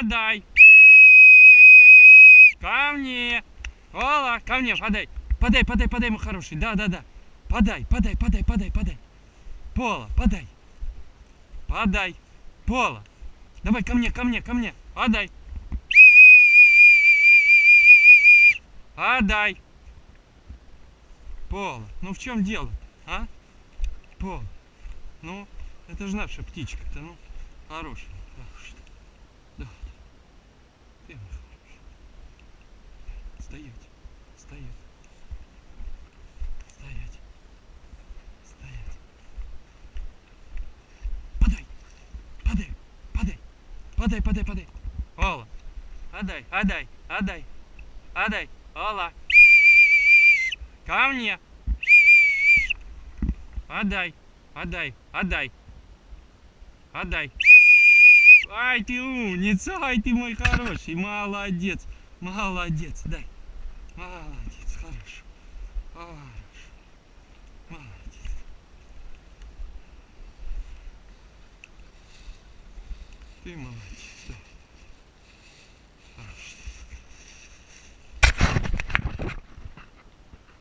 Подай. Ко мне. Ола, ко мне, подай. Подай, подай, подай, мой хороший. Да, да, да. Подай, подай, подай, подай, подай. Пола, подай. Подай. Пола. Давай ко мне, ко мне, ко мне. Подай. Подай. Пола, ну в чем дело, а? Пола, ну, это же наша птичка-то, ну, хорошая, хорошая. Да, да. Ты мой хороший. Стоять, стоять. Стоять. Стоять. Подай, подай, подай, подай, подай, подай. Ола, отдай, отдай, отдай, отдай, Ола. Ко мне. Отдай, отдай, отдай. Отдай. Ай, ты умница, ай, ты мой хороший, молодец, молодец, дай. Молодец, хорошо, хорошо, молодец. Ты молодец, да.